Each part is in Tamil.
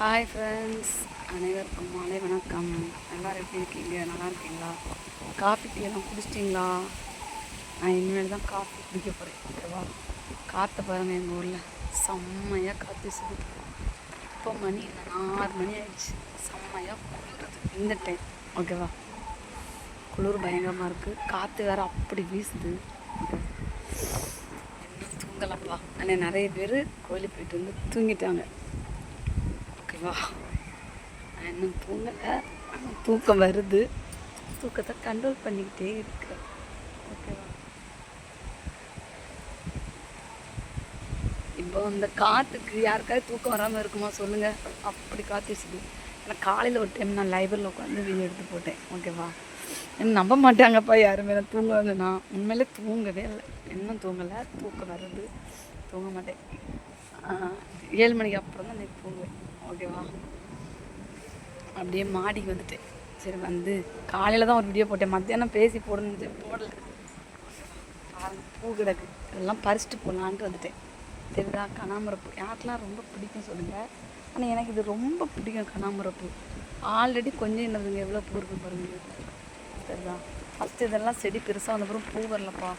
ஹாய் ஃப்ரெண்ட்ஸ் அனைவருக்கும் மாலை வணக்கம். எல்லோரும் எப்படி இருக்கீங்க? நல்லா இருக்கீங்களா? காஃபி டீ எல்லாம் குடிச்சிட்டிங்களா? நான் இனிமேல் தான் காஃபி குடிக்க போகிறேன் ஓகேவா காற்றை பாருங்கள் எங்கள் ஊரில். செம்மையாக காற்று சுடுது இப்போ மணி ஆறு மணி ஆயிடுச்சு. செம்மையாக குளிருது இந்த டைம் ஓகேவா குளிர் பயங்கரமாக இருக்குது காற்று வேறு அப்படி வீசுது. இன்னும் தூங்கலப்பா ஆனால் நிறைய பேர் கோயிலுக்கு போயிட்டு வந்து தூங்கிட்டாங்க. ஓகேவா இன்னும் தூங்கலை. தூக்கம் வருது. தூக்கத்தை கண்ட்ரோல் பண்ணிக்கிட்டே இருக்கு. ஓகேவா இப்போ அந்த காற்றுக்கு யாருக்காவது தூக்கம் வராமல் இருக்குமா சொல்லுங்கள் அப்படி காற்று வீசுது. ஆனால் காலையில் ஒரு டைம் நான் லைப்ரரியில் உட்காந்து வீடியோ எடுத்து போட்டேன். ஓகேவா என்ன நம்ப மாட்டாங்கப்பா யாருமே. நான் தூங்குவாங்க நான் உண்மையிலே தூங்கவே இல்லை. இன்னும் தூங்கலை. தூக்கம் வருது. தூங்க மாட்டேன். ஏழு மணிக்கு அப்புறம் தான் நான் தூங்க ஓகேவா? அப்படியே மாடிக்கு வந்துட்டேன் சரி வந்து காலையில் தான் ஒரு வீடியோ போட்டேன். மத்தியானம் பேசி போடணும்னு போடல. பூ கிடக்கு. இதெல்லாம் பறிச்சுட்டு போகலான்ட்டு வந்துட்டேன். தெரியுதா கனாமரப்பூ. யாருக்கெல்லாம் ரொம்ப பிடிக்கும் சொல்லுங்கள் ஆனால் எனக்கு இது ரொம்ப பிடிக்கும் கனாமரப்பு. ஆல்ரெடி கொஞ்சம் என்னதுங்க எவ்வளோ பூ இருக்கு பாருங்க. தெரியுதா ஃபஸ்ட்டு இதெல்லாம் செடி பெருசாக வந்தப்புறம் பூ வரலப்பா.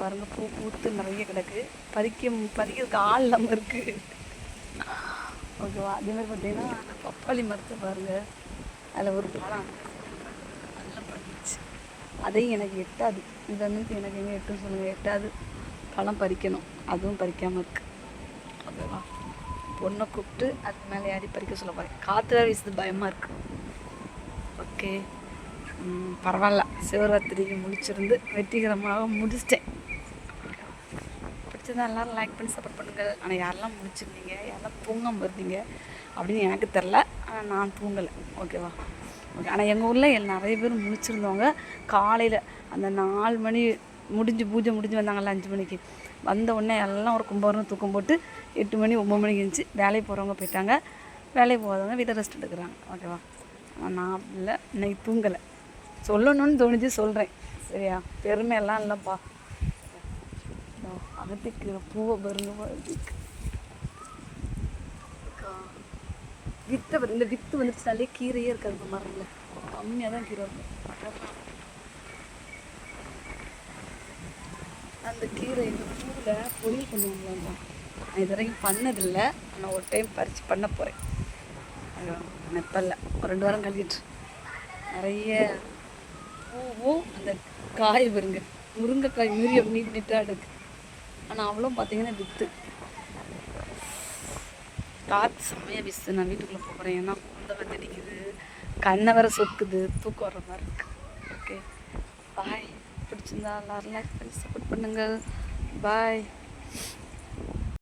பாருங்கள் பூ பூத்து நிறைய கிடக்கு. பறிக்க பறிக்கிறதுக்கு ஆள் இல்லாமல் இருக்குது ஓகேவா? அதே மாதிரி பார்த்தீங்கன்னா அந்த பப்பாளி மரத்தை பாருங்கள் அதில் ஒரு பழம். நல்லா பறிச்சு. அதையும் எனக்கு எட்டாது. இந்த அன்னைக்கு எனக்கு எங்கே எட்டும் சொல்லுங்கள் எட்டாது. பழம் பறிக்கணும். அதுவும் பறிக்காமல் இருக்குது ஓகேவா பொண்ணை கூப்பிட்டு அது மேலே ஏறி பறிக்க சொல்ல போகிறேன் காற்று வேறு வீசுது. பயமாக இருக்குது ஓகே. பரவாயில்ல. சிவராத்திரிக்கு முடிச்சிருந்து வெற்றிகரமாக முடிச்சிட்டேன். பிடிச்சதா எல்லாரும் லைக் பண்ணி சப்போர்ட் பண்ணுங்கள். ஆனால் யாரெல்லாம் முடிச்சிருந்தீங்க? யாரெல்லாம் தூங்காமல் இருந்தீங்க? அப்படின்னு எனக்கு தெரில ஆனால் நான் தூங்கலை. ஓகேவா ஓகே ஆனால் எங்கள் ஊரில் எல் நிறைய பேர் முடிச்சிருந்தவங்க காலையில் அந்த நாலு மணி முடிஞ்சு பூஜை முடிஞ்சு வந்தாங்கல்ல அஞ்சு மணிக்கு. வந்த உடனே எல்லாம் ஒரு கும்பகரம் தூக்கம் போட்டு எட்டு மணி ஒம்பது மணிக்கு இருந்துச்சு வேலைக்கு போகிறவங்க போயிட்டாங்க. வேலைக்கு போகாதவங்க வீட்டை ரெஸ்ட் எடுக்கிறாங்க ஓகேவா ஆனால் நான் இல்லை. இன்னைக்கு தூங்கலை. சொல்லணும்னு தோணுச்சு சொல்கிறேன் சரியா? பெருமையெல்லாம் இல்லைப்பா. அகத்திக்கிற பூவை பாருங்க வித்து வித்தை இந்த வித்து வந்துருச்சுனாலே கீரையே இருக்காது இந்த மரத்தில் கம்மியாக தான் கீரை இருக்கும். அந்த கீரை இந்த பூவில் பொரியல் பண்ணுவாங்களா நான் இது வரைக்கும் பண்ணதில்லை. ஆனால் ஒரு டைம் பறித்து பண்ண போகிறேன் நெப்பல்ல ஒரு ரெண்டு வாரம் கழிச்சிட்டு நிறைய பூவும் அந்த காய் வருங்க முருங்கைக்காய் மீறி நீட் நீட்டாக எடுக்கு ஆனால் அவ்வளோ பார்த்தீங்கன்னா வித்து. காற்று செம்மையாக வீசுது. நான் வீட்டுக்குள்ளே போகிறேன் ஏன்னா குழந்தை வந்து அடிக்குது கண்ணை வர சொக்குது தூக்கம் வர மாதிரி இருக்கு. ஓகே பாய் பிடிச்சிருந்தா எல்லாரும் லைக் பண்ணி சப்போர்ட் பண்ணுங்கள். பாய்